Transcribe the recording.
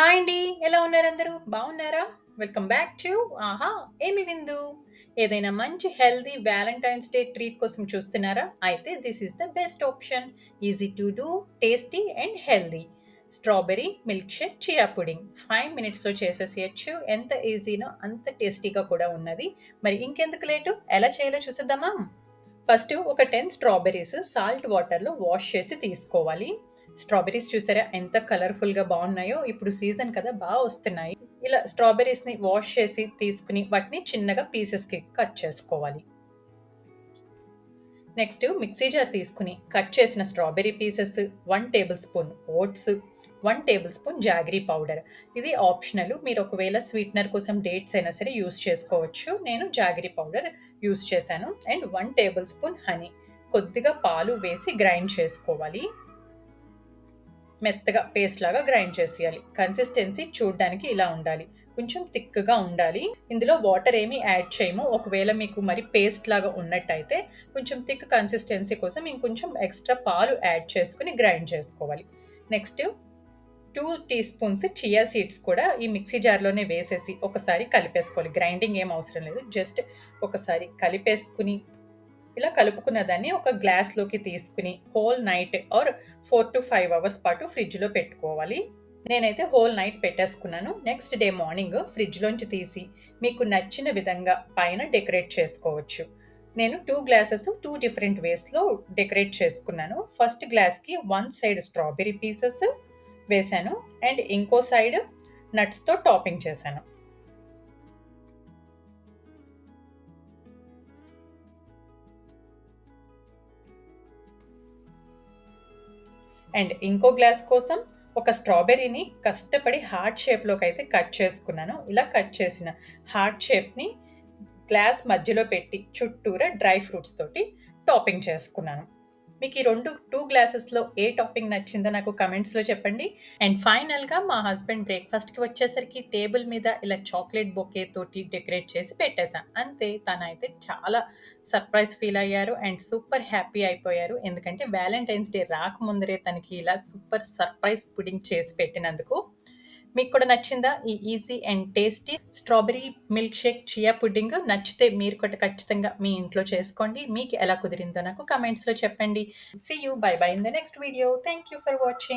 Hi అండి ఎలా ఉన్నారు అందరూ? బాగున్నారా? వెల్కమ్ బ్యాక్ టు ఆహా ఏమి విందు? ఏదైనా మంచి హెల్దీ వ్యాలంటైన్స్ డే ట్రీట్ కోసం చూస్తున్నారా? అయితే this is the best option easy to do tasty and healthy strawberry milkshake chia pudding five మినిట్స్లో చేసేసేయచ్చు. ఎంత ఈజీనో అంత టేస్టీగా కూడా ఉన్నది. మరి ఇంకెందుకు లేటు ఎలా చేయాలో చూసేద్దామా? ఫస్ట్ ఒక టెన్ స్ట్రాబెరీస్ సాల్ట్ వాటర్లో వాష్ చేసి తీసుకోవాలి. స్ట్రాబెర్రీస్ చూసారా ఎంత కలర్ఫుల్గా బాగున్నాయో? ఇప్పుడు సీజన్ కదా బాగా వస్తున్నాయి. ఇలా స్ట్రాబెర్రీస్ని వాష్ చేసి తీసుకుని వాటిని చిన్నగా పీసెస్కి కట్ చేసుకోవాలి. నెక్స్ట్ మిక్సీ జార్ తీసుకుని కట్ చేసిన strawberry pieces one tablespoon oats one tablespoon jaggery powder. ఇది ఆప్షనల్. మీరు ఒకవేళ స్వీట్నర్ కోసం డేట్స్ అయినా సరే యూస్ చేసుకోవచ్చు. నేను జాగరీ పౌడర్ యూస్ చేశాను. And one tablespoon honey. కొద్దిగా పాలు వేసి గ్రైండ్ చేసుకోవాలి. మెత్తగా పేస్ట్ లాగా గ్రైండ్ చేసేయాలి. కన్సిస్టెన్సీ చూడడానికి ఇలా ఉండాలి. కొంచెం థిక్గా ఉండాలి. ఇందులో వాటర్ ఏమి యాడ్ చేయము. ఒకవేళ మీకు మరి పేస్ట్ లాగా ఉన్నట్టయితే కొంచెం థిక్ కన్సిస్టెన్సీ కోసం ఇంకొంచెం ఎక్స్ట్రా పాలు యాడ్ చేసుకుని గ్రైండ్ చేసుకోవాలి. Next two teaspoons chia seeds కూడా ఈ మిక్సీ జార్లోనే వేసేసి ఒకసారి కలిపేసుకోవాలి. గ్రైండింగ్ ఏం అవసరం లేదు. జస్ట్ ఒకసారి కలిపేసుకుని ఇలా కలుపుకున్న దాన్ని ఒక గ్లాస్లోకి తీసుకుని whole night or four to five hours పాటు ఫ్రిడ్జ్లో పెట్టుకోవాలి. నేనైతే హోల్ నైట్ పెట్టేసుకున్నాను. నెక్స్ట్ డే మార్నింగ్ ఫ్రిడ్జ్లోంచి తీసి మీకు నచ్చిన విధంగా పైన డెకరేట్ చేసుకోవచ్చు. నేను టూ గ్లాసెస్ టూ డిఫరెంట్ వేస్లో డెకరేట్ చేసుకున్నాను. ఫస్ట్ గ్లాస్కి వన్ సైడ్ స్ట్రాబెరీ పీసెస్ వేశాను. అండ్ ఇంకో సైడ్ నట్స్తో టాపింగ్ చేశాను. అండ్ ఇంకో గ్లాస్ కోసం ఒక స్ట్రాబెర్రీని కష్టపడి హార్ట్ షేప్లోకి అయితే కట్ చేసుకున్నాను. ఇలా కట్ చేసిన హార్ట్ షేప్ని గ్లాస్ మధ్యలో పెట్టి చుట్టూరా డ్రై ఫ్రూట్స్ తోటి టాపింగ్ చేసుకున్నాను. మీకు ఈ రెండు టూ గ్లాసెస్లో ఏ టాపింగ్ నచ్చిందో నాకు కమెంట్స్లో చెప్పండి. అండ్ ఫైనల్గా మా హస్బెండ్ బ్రేక్ఫాస్ట్కి వచ్చేసరికి టేబుల్ మీద ఇలా చాక్లెట్ బొకే తోటి డెకరేట్ చేసి పెట్టేశాను. అంతే తనైతే చాలా సర్ప్రైజ్ ఫీల్ అయ్యారు అండ్ సూపర్ హ్యాపీ అయిపోయారు. ఎందుకంటే వ్యాలంటైన్స్ డే రాకముందరే తనకి ఇలా సూపర్ సర్ప్రైజ్ పుడింగ్ చేసి పెట్టినందుకు మీకు కూడా నచ్చిందా? ఈ easy and tasty strawberry milkshake chia pudding నచ్చితే మీరు కూడా ఖచ్చితంగా మీ ఇంట్లో చేసుకోండి. మీకు ఎలా కుదిరిందో నాకు కమెంట్స్లో చెప్పండి. See you bye bye in the next video thank you for watching